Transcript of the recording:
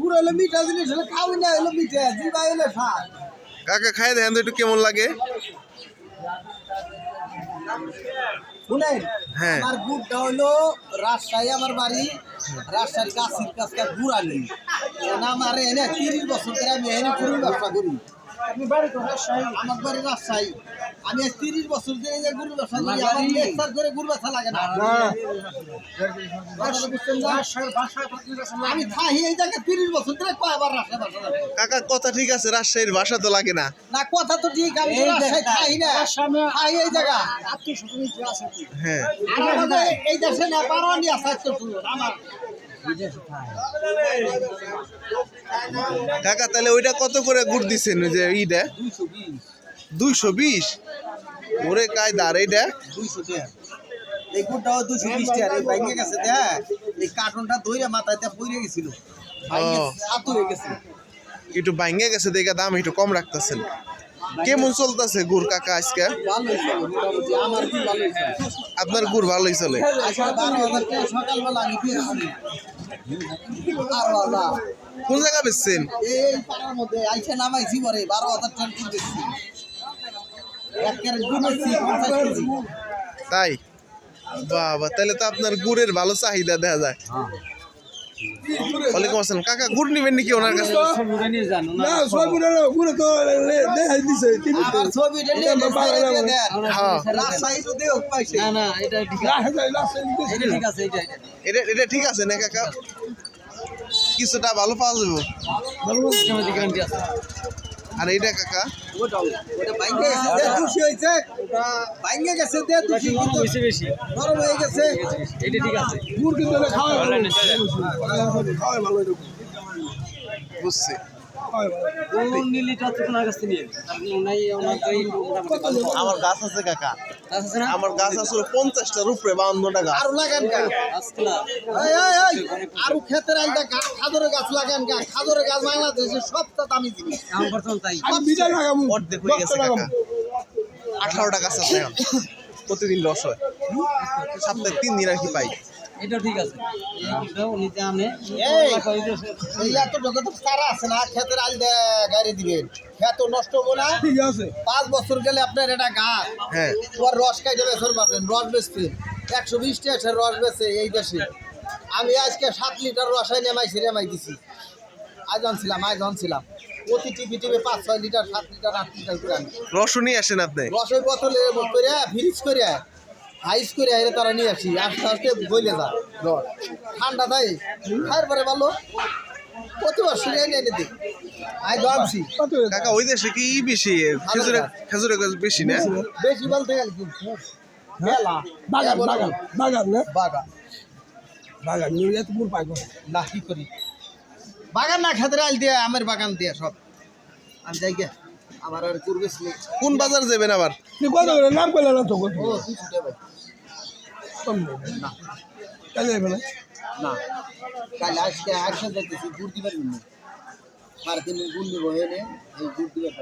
গুড় হলে মিঠা জিনিস হলে খাওয়াই না হলো মিঠা জিবা হলে স্বাদ কাকা খাই দেখেন একটু কেমন লাগে? শুনেন হ্যাঁ। আমার গুড়টা হলো রাজশাহী আমার বাড়ি রাজশাহীর কাছির কাছটা গুড় আনি। আমার এনে তিরিশ বছর ধরে আমি এনে গুড়ের ব্যবসা করি। আমার বাড়ি রাজশাহী। আমি আজ তিরিশ বছর ধরে যে গুড়ের ব্যবসা করি আমার লেকচার করে গুড় ব্যবসা লাগে না। কথাটা বুঝছেন না? আমি থাহি এই জায়গায় তিরিশ বছর ধরে কয়বার রাজশাহী ভাষা কাকা কথা ঠিক আছে রাজশাহীর ভাষা তো লাগে না। না কথা তো ঠিক আমি রাজশাহী থাহি না। থাহি এই জায়গা। হ্যাঁ। আর আমাদের এই দেশে না আছে আমার। কাকা তাহলে ওইটা কত করে গুড় দিচ্ছেন ওই যে ইটা দুইশো বিশ? ওরে কায় দার এইটা? দুইশো এই গুড়টাও দুইশো বিশ টাকা এই ভাঙ্গে গেছে দেখ এই কার্টনটা ধরে মাথায় পড়ে গেছিল। ভাঙ্গে হয়ে গেছে। একটু ভাঙ্গে গেছে দেখে দাম একটু কম রাখতেছেন। কেমন চলতেছে গুড় কাকা আজকে? আপনার গুড় ভালোই চলে? সকালবেলা কোন জায়গা বেচছেন? এই পাড়ার মধ্যে আইসা নামাইছি পরে বারো হাজার টাকা কিনতেছি তাই? বাবা তাহলে তো আপনার গুড়ের ভালো চাহিদা দেখা যায়। ওয়ালাইকুম আসসালাম কাকা গুড় নিবেন নাকি ওনার কাছে না সবগুলো গুলো তো দেখাই দিছে হ্যাঁ এটা ঠিক আছে এটা এটা এটা এটা এটা না কাকা কিছুটা ভালো পাওয়া যাবে আর এইটা কাকা দুষি হয়েছে ভাঙ্গে গেছে দে দুষি বেশি বেশি? নরম হয়ে এটা ঠিক আছে। গুড় কিন্তু খাওয়া ভালো। বুঝছি। আমার গাছ আছে কাকা। আছে না? আমার গাছ আছে পঞ্চাশটার উপরে বাউন্নটা গাছ আরও লাগান আরও ক্ষেতের আইদা খাদরে গাছ লাগান গা। খাদরে গাছ বাংলাদেশে সবটা দামি জিনিস। অর্ধেক হয়ে গেছে কাকা। আঠারোটা গাছ আছে এখন। প্রতিদিন রস হয়। সপ্তাহে তিন দিন আর কি পাই। এটা ঠিক আছে। আছে না ক্ষেতের গাড়ি দিবেন। ক্ষেত নষ্ট হব না। ঠিক আছে। পাঁচ বছর গেলে আপনার এটা গাছ হ্যাঁ। তোমার রস বেসর পাবেন রস বেচতেন একশো বিশ টাকা রস বেচে এই দেশে। আমি আজকে সাত লিটার রসাই নেমাইছি নেমাই দিছি আজ আনছিলাম আজ আনছিলাম। প্রতি টিপি টিপি পাঁচ ছয় লিটার সাত লিটার আট লিটার করে আনি। রস নিয়ে আসেন আপনি? রসের বোতলে করে ফ্রিজ করে আইস করে আইরে তারা নিয়ে আসি। আস্তে আস্তে বইলে যা রস। ঠান্ডা তাই খাইর পরে ভালো। প্রতি বছর এনে এনে দিই। আনছি। কত কাকা ওই দেশে কি বেশি? খেজুরে খেজুরের গাছ বেশি না? বেশি বলতে গেলে কি? মেলা। বাগান বাগান বাগান না? বাগান। বাগান নিয়ে এত গুড় পাইবো না কি করি? বাগান না খেতে আইল দিয়ে আমের বাগান দিয়ে সব। আমি যাই গে আমার আর করবে কোন বাজার যাবেন আবার? নাম করলে না। তো না? না। কাল আজকে এনে এই দিলাম